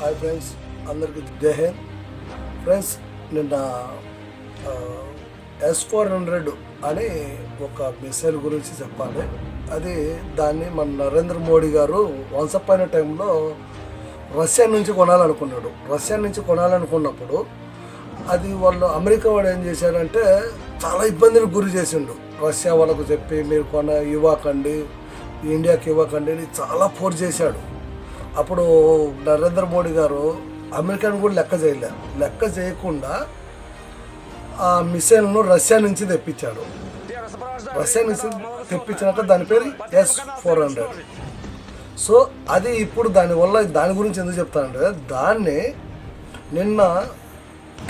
Hi friends అందరికీ జై friends నిన్న ఎస్ ఫోర్ హండ్రెడ్ అని ఒక మిసైల్ గురించి చెప్పాలి. అది దాన్ని మన నరేంద్ర మోడీ గారు వన్స్ అప్ టైంలో రష్యా నుంచి కొనాలనుకున్నాడు. రష్యా నుంచి కొనాలనుకున్నప్పుడు అది వాళ్ళు అమెరికా వాడు ఏం చేశారంటే చాలా ఇబ్బందులకు గురి చేసిండు. రష్యా వాళ్ళకు చెప్పి మీరు కొన ఇవ్వకండి. ఇండియాకి ఇవ్వకండి అని చాలా ఫోర్స్ చేశాడు. అప్పుడు నరేంద్ర మోడీ గారు అమెరికాను కూడా లెక్క చేయలే. లెక్క చేయకుండా ఆ మిసైల్ను రష్యా నుంచి తెప్పించాడు రష్యా నుంచి తెప్పించినాక దాని పేరు ఎస్ ఫోర్ హండ్రెడ్ సో అది ఇప్పుడు దానివల్ల దాని గురించి ఎందుకు చెప్తానంటే దాన్ని నిన్న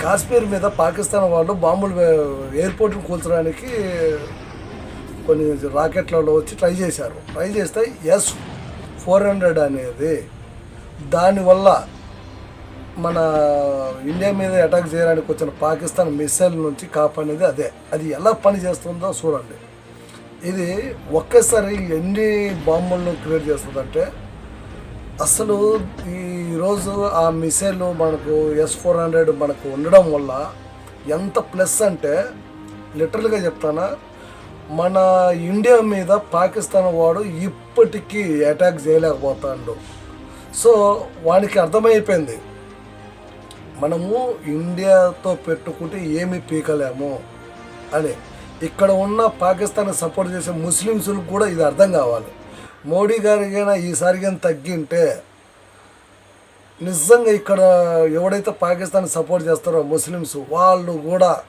కాశ్మీర్ మీద పాకిస్తాన్ వాళ్ళు బాంబులు ఎయిర్పోర్ట్ని కూల్చడానికి కొన్ని రాకెట్లలో వచ్చి ట్రై చేశారు. ట్రై చేస్తే ఎస్ ఫోర్ హండ్రెడ్ అనేది దానివల్ల మన ఇండియా మీద అటాక్ చేయడానికి వచ్చిన పాకిస్తాన్ మిసైల్ నుంచి కాపాడేది అదే. అది ఎలా పని చేస్తుందో చూడండి. ఇది ఒకేసారి ఎన్ని బాంబులను క్రియేట్ చేస్తుందంటే అసలు ఈరోజు ఆ మిసైల్ మనకు ఎస్ ఫోర్ హండ్రెడ్ మనకు ఉండడం వల్ల ఎంత ప్లస్ అంటే లిటరల్గా చెప్తానా మన ఇండియా మీద పాకిస్తాన్ వాడు ఇప్పటికీ అటాక్ చేయలేకపోతాడు. సో వానికి అర్థమైపోయింది. మనము ఇండియాతో పెట్టుకుంటే ఏమి పీకలేము అని. ఇక్కడ ఉన్న పాకిస్తాన్ సపోర్ట్ చేసే ముస్లిమ్స్లకు కూడా ఇది అర్థం కావాలి. మోడీ గారికైనా ఈసారి కానీ తగ్గింటే నిజంగా ఇక్కడ ఎవడైతే పాకిస్తాన్ సపోర్ట్ చేస్తారో ముస్లిమ్స్ వాళ్ళు కూడా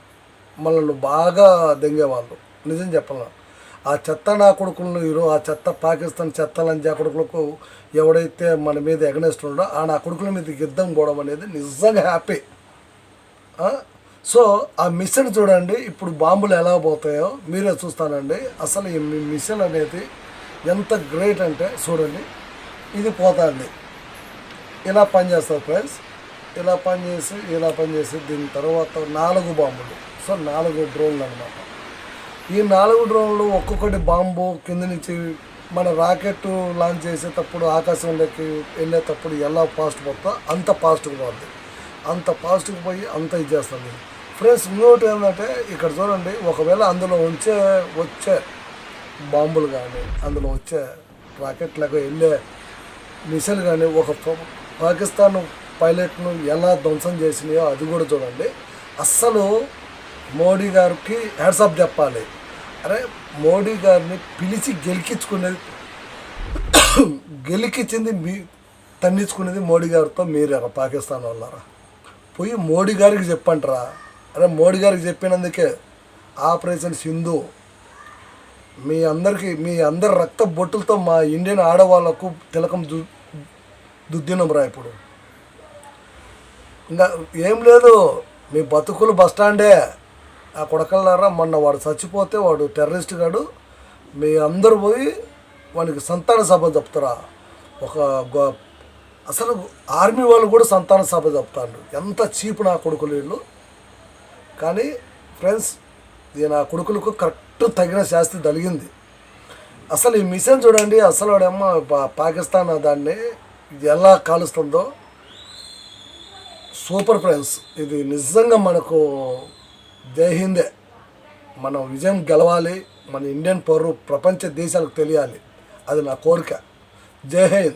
మనల్ని బాగా దెంగేవాళ్ళు. నిజం చెప్పాల? ఆ చెత్త నా కొడుకులను ఈరో ఆ చెత్త పాకిస్తాన్ చెత్త లంజా కొడుకులకు ఎవడైతే మన మీద ఎగనేస్ట్ ఉన్నాడో ఆ నా కొడుకుల మీద యుద్ధం పోవడం అనేది నిజంగా హ్యాపీ. సో ఆ మిషన్ చూడండి ఇప్పుడు బాంబులు ఎలా పోతాయో మీరే చూస్తానండి. అసలు ఈ మిషన్ అనేది ఎంత గ్రేట్ అంటే చూడండి ఇది పోతుంది ఇలా పనిచేస్తుంది ఫ్రెండ్స్. ఇలా పనిచేసి ఇలా పనిచేసి దీని తర్వాత నాలుగు బాంబులు. సో నాలుగు డ్రోన్లు అనమాట ఈ నాలుగు డ్రోన్లు ఒక్కొక్కటి బాంబు కింద నుంచి మన రాకెట్ లాంచ్ చేసేటప్పుడు ఆకాశంలోకి వెళ్ళేటప్పుడు ఎలా ఫాస్ట్ పోతా అంత ఫాస్ట్గా పోతుంది అంత ఫాస్ట్గా పోయి అంత ఇది చేస్తుంది. ఫ్రెండ్స్ ఇంకోటి ఏంటంటే ఇక్కడ చూడండి ఒకవేళ అందులో ఉంచే వచ్చే బాంబులు కానీ అందులో వచ్చే రాకెట్లకు వెళ్ళే మిసైల్ కానీ ఒక పాకిస్తాన్ పైలట్ను ఎలా ధ్వంసం చేసినాయో అది కూడా చూడండి. అస్సలు మోడీ గారికి హ్యాట్సాప్ చెప్పాలి. అరే మోడీ గారిని పిలిచి గెలికించుకునేది గెలికించింది మీ తన్నించుకునేది మోడీ గారితో మీరేరా పాకిస్తాన్ వాళ్ళరా? పోయి మోడీ గారికి చెప్పంటారా అరే మోడీ గారికి చెప్పినందుకే ఆపరేషన్ సింధు మీ అందరికీ మీ అందరి రక్త బొట్టులతో మా ఇండియన్ ఆడవాళ్ళకు తిలకం దు దుద్దినం రా ఇప్పుడు. ఇంకా ఏం లేదు మీ బతుకులు బస్టాండే. ఆ కొడకల్లారా మొన్న వాడు చచ్చిపోతే వాడు టెర్రరిస్ట్ గాడు. మీ అందరూ పోయి వానికి సంతాన సభ చెప్తారా ఒక అసలు ఆర్మీ వాళ్ళు కూడా సంతాన సభ చెప్తారు ఎంత చీప్ నా కొడుకులు వీళ్ళు. కానీ ఫ్రెండ్స్ ఇది నా కొడుకులకు కరెక్ట్ తగిన శాస్తి దలిగింది. అసలు ఈ మిషన్ చూడండి అసలు వాడేమో పాకిస్తాన్ దాన్ని ఇది ఎలా కాలుస్తుందో. సూపర్ ఫ్రెండ్స్ ఇది నిజంగా మనకు జై హిందే. మనం విజయం గెలవాలి మన ఇండియన్ పౌరులు ప్రపంచ దేశాలకు తెలియాలి. అది నా కోరిక. జై హింద్.